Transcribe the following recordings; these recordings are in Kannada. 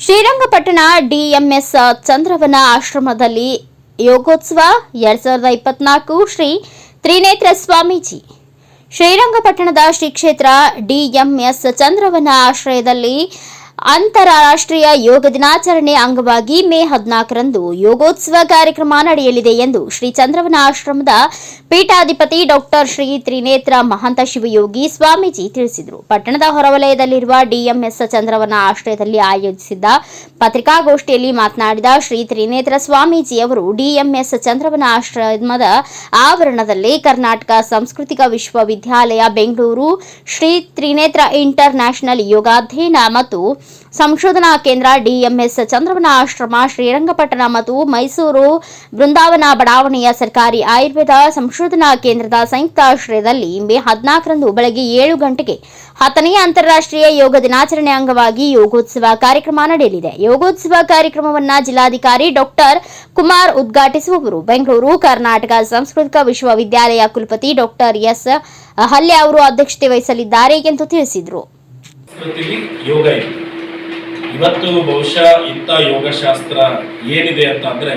ಶ್ರೀರಂಗಪಟ್ಟಣ ಡಿಎಂಎಸ್ ಚಂದ್ರವನ ಆಶ್ರಮದಲ್ಲಿ ಯೋಗೋತ್ಸವ ಎರಡ್ ಸಾವಿರದ ಇಪ್ಪತ್ನಾಲ್ಕು ಶ್ರೀ ತ್ರಿನೇತ್ರ ಸ್ವಾಮೀಜಿ. ಶ್ರೀರಂಗಪಟ್ಟಣದ ಶ್ರೀ ಕ್ಷೇತ್ರ ಡಿಎಂಎಸ್ ಚಂದ್ರವನ ಆಶ್ರಯದಲ್ಲಿ ಅಂತಾರಾಷ್ಟ್ರೀಯ ಯೋಗ ದಿನಾಚರಣೆ ಅಂಗವಾಗಿ ಮೇ ಹದಿನಾಲ್ಕರಂದು ಯೋಗೋತ್ಸವ ಕಾರ್ಯಕ್ರಮ ನಡೆಯಲಿದೆ ಎಂದು ಶ್ರೀ ಚಂದ್ರವನ ಆಶ್ರಮದ ಪೀಠಾಧಿಪತಿ ಡಾಕ್ಟರ್ ಶ್ರೀ ತ್ರಿನೇತ್ರ ಮಹಂತ ಶಿವಯೋಗಿ ಸ್ವಾಮೀಜಿ ತಿಳಿಸಿದರು. ಪಟ್ಟಣದ ಹೊರವಲಯದಲ್ಲಿರುವ ಡಿಎಂಎಸ್ ಚಂದ್ರವನ ಆಶ್ರಯದಲ್ಲಿ ಆಯೋಜಿಸಿದ್ದ ಪತ್ರಿಕಾಗೋಷ್ಠಿಯಲ್ಲಿ ಮಾತನಾಡಿದ ಶ್ರೀ ತ್ರಿನೇತ್ರ ಸ್ವಾಮೀಜಿ ಅವರು, ಡಿಎಂಎಸ್ ಚಂದ್ರವನ ಆಶ್ರಮದ ಆವರಣದಲ್ಲಿ ಕರ್ನಾಟಕ ಸಾಂಸ್ಕೃತಿಕ ವಿಶ್ವವಿದ್ಯಾಲಯ, ಬೆಂಗಳೂರು, ಶ್ರೀ ತ್ರಿನೇತ್ರ ಇಂಟರ್ ನ್ಯಾಷನಲ್ ಯೋಗಾಧ್ಯಯನ ಮತ್ತು ಸಂಶೋಧನಾ ಕೇಂದ್ರ ಡಿಎಂಎಸ್ ಚಂದ್ರವನ ಆಶ್ರಮ ಶ್ರೀರಂಗಪಟ್ಟಣ ಮತ್ತು ಮೈಸೂರು ಬೃಂದಾವನ ಬಡಾವಣೆಯ ಸರ್ಕಾರಿ ಆಯುರ್ವೇದ ಸಂಶೋಧನಾ ಕೇಂದ್ರದ ಸಂಯುಕ್ತ ಆಶ್ರಯದಲ್ಲಿ ಮೇ ಹದಿನಾಲ್ಕರಂದು ಬೆಳಗ್ಗೆ ಏಳು ಗಂಟೆಗೆ ಹತ್ತನೆಯ ಅಂತಾರಾಷ್ಟ್ರೀಯ ಯೋಗ ದಿನಾಚರಣೆ ಅಂಗವಾಗಿ ಯೋಗೋತ್ಸವ ಕಾರ್ಯಕ್ರಮ ನಡೆಯಲಿದೆ. ಯೋಗೋತ್ಸವ ಕಾರ್ಯಕ್ರಮವನ್ನು ಜಿಲ್ಲಾಧಿಕಾರಿ ಡಾಕ್ಟರ್ ಕುಮಾರ್ ಉದ್ಘಾಟಿಸುವವರು. ಬೆಂಗಳೂರು, ಕರ್ನಾಟಕ ಸಾಂಸ್ಕೃತಿಕ ವಿಶ್ವವಿದ್ಯಾಲಯ ಕುಲಪತಿ ಡಾಕ್ಟರ್ ಎಸ್. ಹಲ್ಲೆ ಅವರು ಅಧ್ಯಕ್ಷತೆ ವಹಿಸಲಿದ್ದಾರೆ ಎಂದು ತಿಳಿಸಿದರು. ಇವತ್ತು ಬಹುಶಃ ಇಂಥ ಯೋಗಶಾಸ್ತ್ರ ಏನಿದೆ ಅಂತ ಅಂದ್ರೆ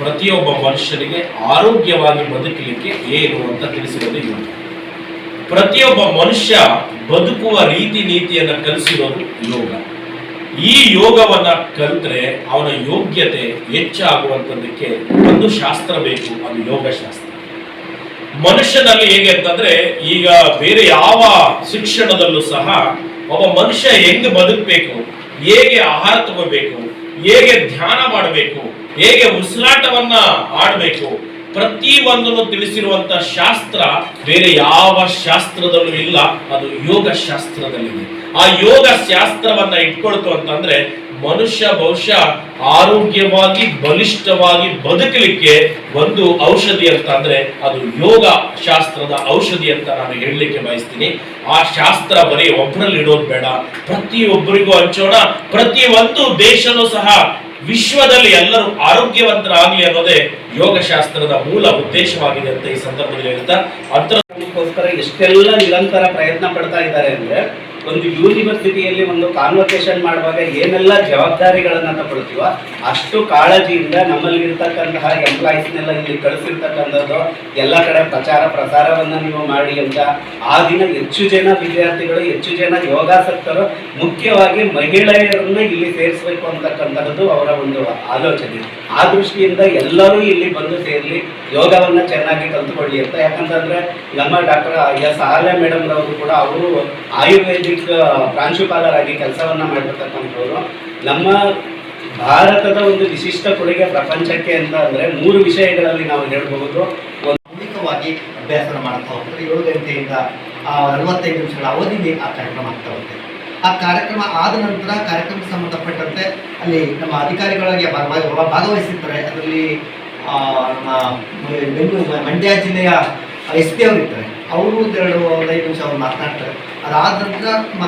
ಪ್ರತಿಯೊಬ್ಬ ಮನುಷ್ಯನಿಗೆ ಆರೋಗ್ಯವಾಗಿ ಬದುಕಲಿಕ್ಕೆ ಏನು ಅಂತ ತಿಳಿಸಿರೋದು ಯೋಗ ಪ್ರತಿಯೊಬ್ಬ ಮನುಷ್ಯ ಬದುಕುವ ರೀತಿ ನೀತಿಯನ್ನು ಕಲಿಸಿರೋದು ಯೋಗ. ಈ ಯೋಗವನ್ನ ಕಲಿತರೆ ಅವನ ಯೋಗ್ಯತೆ ಹೆಚ್ಚಾಗುವಂಥದ್ದಕ್ಕೆ ಒಂದು ಶಾಸ್ತ್ರ ಬೇಕು, ಅದು ಯೋಗಶಾಸ್ತ್ರ. ಮನುಷ್ಯನಲ್ಲಿ ಹೇಗೆ ಅಂತಂದ್ರೆ ಈಗ ಬೇರೆ ಯಾವ ಶಿಕ್ಷಣದಲ್ಲೂ ಸಹ ಒಬ್ಬ ಮನುಷ್ಯ ಹೆಂಗ್ ಬದುಕಬೇಕು? ಹೇಗೆ ಆಹಾರ ತಗೋಬೇಕು, ಹೇಗೆ ಧ್ಯಾನ ಮಾಡಬೇಕು, ಹೇಗೆ ಉಸಿರಾಟವನ್ನ ಆಡಬೇಕು ಪ್ರತಿ ಒಂದನ್ನು ತಿಳಿಸಿರುವಂತ ಶಾಸ್ತ್ರ ಬೇರೆ ಯಾವ ಶಾಸ್ತ್ರದಲ್ಲೂ ಇಲ್ಲ, ಅದು ಯೋಗ ಶಾಸ್ತ್ರದಲ್ಲಿದೆ ಆ ಯೋಗ ಶಾಸ್ತ್ರವನ್ನ ಇಟ್ಕೊಳ್ತು ಅಂತಂದ್ರೆ ಮನುಷ್ಯ ಬಹುಶಃ ಆರೋಗ್ಯವಾಗಿ, ಬಲಿಷ್ಠವಾಗಿ ಬದುಕಲಿಕ್ಕೆ ಒಂದು ಔಷಧಿ ಅಂತ ಅಂದ್ರೆ ಅದು ಯೋಗ ಶಾಸ್ತ್ರದ ಔಷಧಿ ಅಂತ ನಾನು ಹೇಳಲಿಕ್ಕೆ ಬಯಸ್ತೀನಿ. ಆ ಶಾಸ್ತ್ರ ಬರೀ ಒಬ್ಬರಲ್ಲಿ ಇಡೋದು ಬೇಡ. ಪ್ರತಿಯೊಬ್ಬರಿಗೂ ಹಂಚೋಣ ಪ್ರತಿ ಒಂದು ದೇಶನೂ ಸಹ ವಿಶ್ವದಲ್ಲಿ ಎಲ್ಲರೂ ಆರೋಗ್ಯವಂತರಾಗಲಿ ಅನ್ನೋದೇ ಯೋಗಶಾಸ್ತ್ರದ ಮೂಲ ಉದ್ದೇಶವಾಗಿದೆ ಅಂತ ಈ ಸಂದರ್ಭದಲ್ಲಿ ಹೇಳ್ತಾ ಅದಕ್ಕೋಸ್ಕರ ಎಷ್ಟೆಲ್ಲ ನಿರಂತರ ಪ್ರಯತ್ನ ಪಡ್ತಾ ಇದ್ದಾರೆ ಅಂದ್ರೆ ಒಂದು ಯೂನಿವರ್ಸಿಟಿಯಲ್ಲಿ ಒಂದು ಕಾನ್ವರ್ಸೇಷನ್ ಮಾಡುವಾಗ ಏನೆಲ್ಲ ಜವಾಬ್ದಾರಿಗಳನ್ನು ತಗೊಳ್ತೀವೋ ಅಷ್ಟು ಕಾಳಜಿಯಿಂದ ನಮ್ಮಲ್ಲಿ ಇರ್ತಕ್ಕಂತಹ ಎಂಪ್ಲಾಯೀಸ್ನೆಲ್ಲ ಇಲ್ಲಿ ಕಳಿಸಿರ್ತಕ್ಕಂಥದ್ದು, ಎಲ್ಲ ಕಡೆ ಪ್ರಚಾರ ಪ್ರಸಾರವನ್ನು ನೀವು ಮಾಡಿ ಅಂತ. ಆ ದಿನ ಹೆಚ್ಚು ಜನ ವಿದ್ಯಾರ್ಥಿಗಳು, ಹೆಚ್ಚು ಜನ ಯೋಗಾಸಕ್ತರು, ಮುಖ್ಯವಾಗಿ ಮಹಿಳೆಯರನ್ನು ಇಲ್ಲಿ ಸೇರಿಸಬೇಕು ಅಂತಕ್ಕಂಥದ್ದು ಅವರ ಒಂದು ಆಲೋಚನೆ. ಆ ದೃಷ್ಟಿಯಿಂದ ಎಲ್ಲರೂ ಇಲ್ಲಿ ಬಂದು ಸೇರಲಿ ಯೋಗವನ್ನ ಚೆನ್ನಾಗಿ ಕಲ್ತುಕೊಳ್ಳಿ ಅಂತ. ಯಾಕಂತಂದ್ರೆ ನಮ್ಮ ಡಾಕ್ಟರ್ ಎಸ್ ಆರ್ಯ ಮೇಡಮ್ ರವರು ಕೂಡ ಅವರು ಆಯುರ್ವೇದಿಕ್ ಪ್ರಾಂಶುಪಾಲರಾಗಿ ಕೆಲಸವನ್ನ ಮಾಡಿರ್ತಕ್ಕಂಥವ್ರು ನಮ್ಮ ಭಾರತದ ಒಂದು ವಿಶಿಷ್ಟ ಕೊಡುಗೆ ಪ್ರಪಂಚಕ್ಕೆ ಅಂತ ಅಂದ್ರೆ ಮೂರು ವಿಷಯಗಳಲ್ಲಿ ನಾವು ಹೇಳ್ಬಹುದು. ಮೌಲಿಕವಾಗಿ ಅಭ್ಯಾಸ ಮಾಡ್ತಾ ಹೋಗ್ತಾರೆ. ಏಳು ಗಂಟೆಯಿಂದ ನಲವತ್ತೈದು ನಿಮಿಷಗಳ ಅವಧಿಗೆ ಆ ಕಾರ್ಯಕ್ರಮ ಆಗ್ತಾ ಹೋಗುತ್ತೆ. ಆ ಕಾರ್ಯಕ್ರಮ ಆದ ನಂತರ ಕಾರ್ಯಕ್ರಮಕ್ಕೆ ಸಂಬಂಧಪಟ್ಟಂತೆ ಅಲ್ಲಿ ನಮ್ಮ ಅಧಿಕಾರಿಗಳಾಗಿ ಭಾಗವ- ಭಾಗವಹಿಸಿರ್ತಾರೆ. ಅದರಲ್ಲಿ ನಮ್ಮ ಮಂಡ್ಯ ಜಿಲ್ಲೆಯ ಎಸ್ ಪಿ ಅವರು ಇರ್ತಾರೆ ಅವರು ಒಂದೆರಡು ಒಂದು ಐದು ನಿಮಿಷ ಅವ್ರು ಮಾತನಾಡ್ತಾರೆ. ಅದಾದ ನಂತರ